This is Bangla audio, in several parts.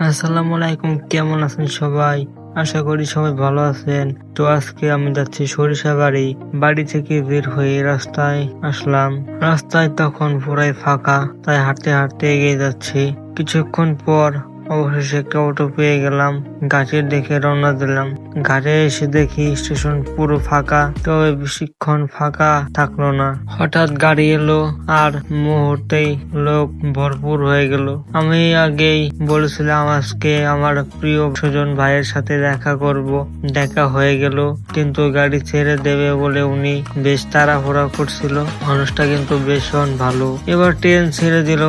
আসসালামু আলাইকুম, কেমন আছেন সবাই? আশা করি সবাই ভালো আছেন। তো আজকে আমি যাচ্ছি সরিষা বাড়ি। বাড়ি থেকে বের হয়ে রাস্তায় আসলাম। রাস্তায় তখন পুরাই ফাঁকা, তাই হাঁটতে হাঁটতে এগিয়ে যাচ্ছি। কিছুক্ষণ পর অবশেষে একটা অটো পেয়ে গেলাম। গাছের দেখে রওনা দিলাম। ঘাটে এসে দেখি স্টেশন পুরো ফাঁকা, তবে বেশিক্ষণ ফাঁকা থাকল না। হঠাৎ গাড়ি এলো আর মুহূর্তেই লোক ভরপুর হয়ে গেল। আমি আগেই বলেছিলাম আজকে আমার প্রিয় স্বজন ভাইয়ের সাথে দেখা করব। দেখা হয়ে গেল, কিন্তু গাড়ি ছেড়ে দেবে বলে উনি বেশ তাড়াহুড়া করছিল। মানুষটা কিন্তু ভীষণ ভালো। এবার ট্রেন ছেড়ে দিল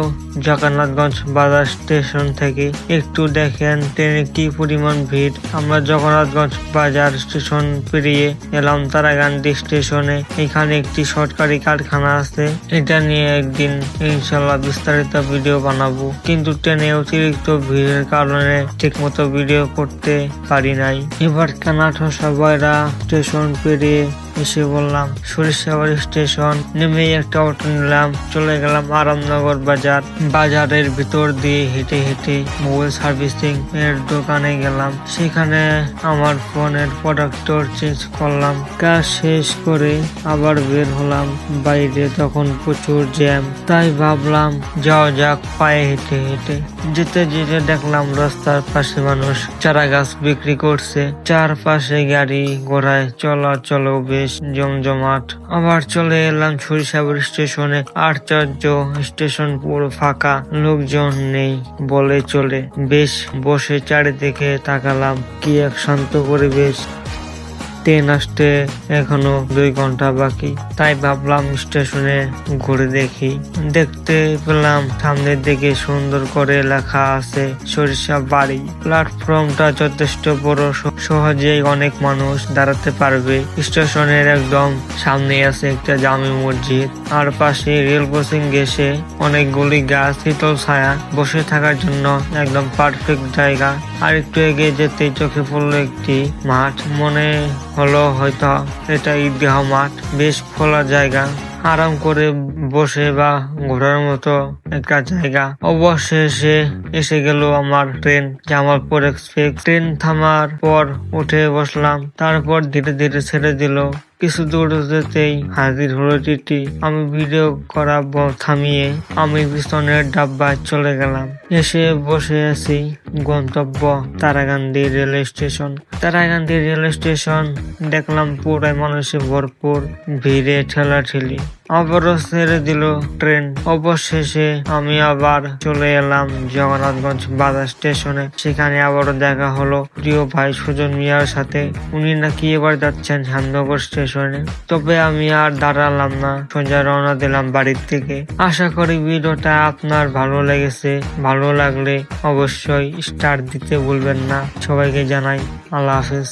জগন্নাথগঞ্জ বাজার স্টেশন থেকে। একটু দেখেন ট্রেনে কি পরিমাণ ভিড়। আমরা জগন্নাথগঞ্জ বাজার স্টেশন পেরিয়ে এলাম তারাকান্দি স্টেশনে। এখানে একটি সরকারি কারখানা আছে। এটা নিয়ে একদিন ইনশাল্লাহ বিস্তারিত ভিডিও বানাবো। কিন্তু ট্রেনে অতিরিক্ত ভিড়ের কারণে ঠিকমতো ভিডিও করতে পারি নাই। এবার কানাঠো সবাইরা স্টেশন পেরিয়ে এসে বললাম, সরিষাবাড়ি স্টেশন নেমে একটা অটো নিলাম, চলে গেলাম আরামনগর বাজার। বাজারের ভিতর দিয়ে হেঁটে হেঁটে মোবাইল সার্ভিসিং এর দোকানে গেলাম। সেখানে আমার ফোনের প্রোডাক্টর চেঞ্জ করলাম। কাজ শেষ করে আবার বের হলাম। বাইরে তখন প্রচুর জ্যাম। তাই ভাবলাম, যাওয়া যাক পায়ে হেঁটে হেঁটে। যেতে যেতে দেখলাম রাস্তার পাশে মানুষ চারা গাছ বিক্রি করছে। চারপাশে গাড়ি ঘোড়ায় চলাচল বেশ জমজমাট। আবার চলে এলাম সরিষাবর স্টেশনে। আশ্চর্য স্টেশন পুরো ফাঁকা, লোকজন নেই বলে চলে। বেশ, বসে চারিদিকে তাকালাম। কি এক শান্ত পরিবেশ। ট্রেন আসতে এখনও দুই ঘণ্টা বাকি। তাই ভাবলাম স্টেশনে ঘুরে দেখি। দেখতে পেলাম সামনের দিকে সুন্দর করে লেখা আছে, সরিষা বাড়ি। প্ল্যাটফর্মটা যথেষ্ট বড় সহজেই অনেক মানুষ দাঁড়াতে পারবে। স্টেশনের একদম সামনে আছে একটা জামি মসজিদ। আর পাশে রেল ক্রসিং গেছে অনেকগুলি গাছ, শীতল ছায়া বসে থাকার জন্য একদম পারফেক্ট জায়গা। আর একটু এগিয়ে যেতে চোখে পড়ল একটি মাঠ। মনে হলো হয়তো এটা ঈদগাহ মাঠ। বেশ খোলা জায়গা। আরাম করে বসে বা ঘোরার মতো একটা জায়গা। অবশেষে এসে গেল আমার ট্রেন। জামালপুর এক্সপ্রেস। ট্রেন থামার পর উঠে বসলাম। তারপর ধীরে ধীরে ছেড়ে দিল। কিছু দূর যেতেই হাজির হলো টিটি আমি ভিডিও করা থামিয়ে আমি পিছনের ডাব্বায় চলে গেলাম। এসে বসে আছি গন্তব্য Tarakandi rail station. Tarakandi rail station দেখলাম পুরাই মানুষে ভরপুর ভিড়ে ঠেলাঠেলি। আবারও ছেড়ে দিল ট্রেন। অবশেষে আমি আবার চলে এলাম জগন্নাথগঞ্জ বাজার স্টেশনে। সেখানে আবারও দেখা হলো প্রিয় ভাই সুজন মিয়ার সাথে। উনি নাকি এবার যাচ্ছেন শ্যামনগর স্টেশনে। তবে আমি আর দাঁড়ালাম না। সোজা রওনা দিলাম বাড়ির থেকে। আশা করি ভিডিওটা আপনার ভালো লেগেছে। ভালো লাগলে অবশ্যই স্টার দিতে ভুলবেন না। সবাইকে জানাই আল্লাহ হাফেজ।